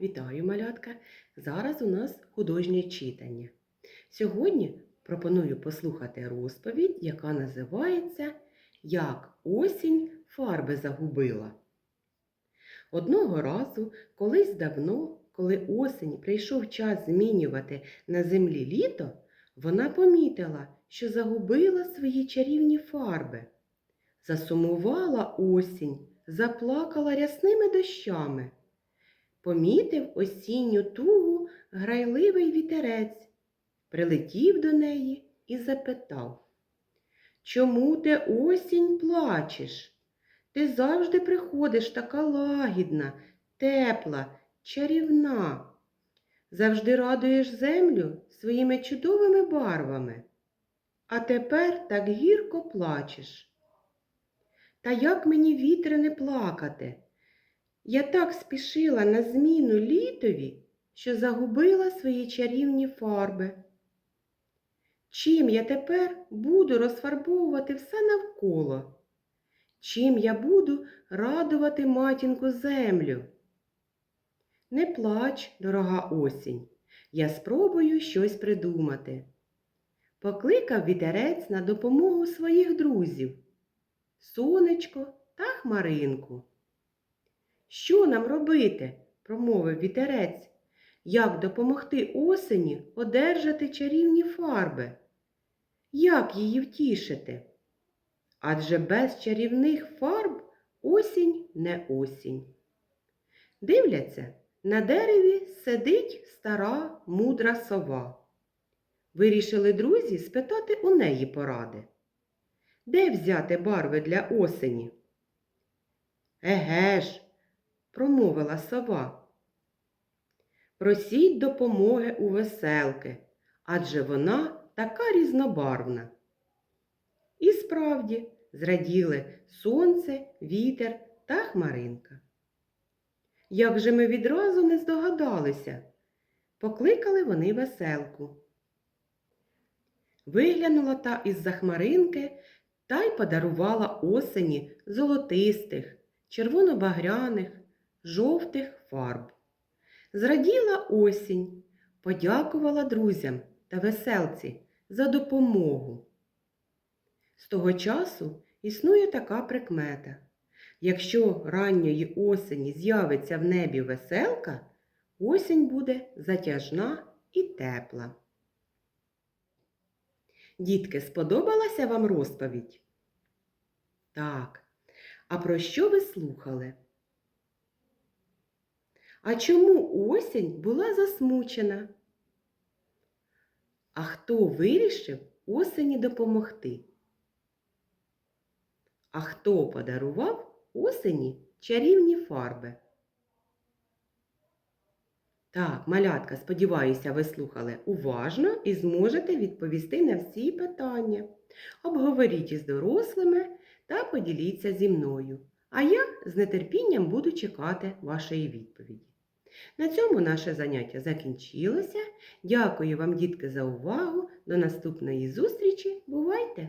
Вітаю, малятка! Зараз у нас художнє читання. Сьогодні пропоную послухати розповідь, яка називається Як осінь фарби загубила. Одного разу, колись давно, коли осінь прийшов час змінювати на землі літо, вона помітила, що загубила свої чарівні фарби. Засумувала осінь, заплакала рясними дощами. Помітив осінню тугу грайливий вітерець, прилетів до неї і запитав Чому ти осінь плачеш? Ти завжди приходиш така лагідна, тепла, чарівна. Завжди радуєш землю своїми чудовими барвами. А тепер так гірко плачеш. Та як мені вітре не плакати? Я так спішила на зміну літові, що загубила свої чарівні фарби. Чим я тепер буду розфарбовувати все навколо? Чим я буду радувати матінку землю? Не плач, дорога осінь, я спробую щось придумати. Покликав вітерець на допомогу своїх друзів сонечко та хмаринку. Що нам робити? промовив вітерець. Як допомогти осені одержати чарівні фарби? Як її втішити? Адже без чарівних фарб осінь не осінь. Дивляться, на дереві сидить стара мудра сова. Вирішили друзі спитати у неї поради. Де взяти барви для осені? Еге ж, промовила сова. Просіть допомоги у веселки, адже вона така різнобарвна. І справді зраділи сонце, вітер та хмаринка. Як же ми відразу не здогадалися, покликали вони веселку. Виглянула та із-за хмаринки та й подарувала осені золотистих, червоно-багряних, жовтих фарб. Зраділа осінь, подякувала друзям та веселці за допомогу. З того часу існує така прикмета. Якщо ранньої осені з'явиться в небі веселка, осінь буде затяжна і тепла. Дітки, сподобалася вам розповідь? Так. А про що ви слухали? А чому осінь була засмучена? А хто вирішив осені допомогти? А хто подарував осені чарівні фарби? Так, малятка, сподіваюся, ви слухали уважно і зможете відповісти на всі питання. Обговоріть із дорослими та поділіться зі мною. А я з нетерпінням буду чекати вашої відповіді. На цьому наше заняття закінчилося. Дякую вам, дітки, за увагу. До наступної зустрічі. Бувайте!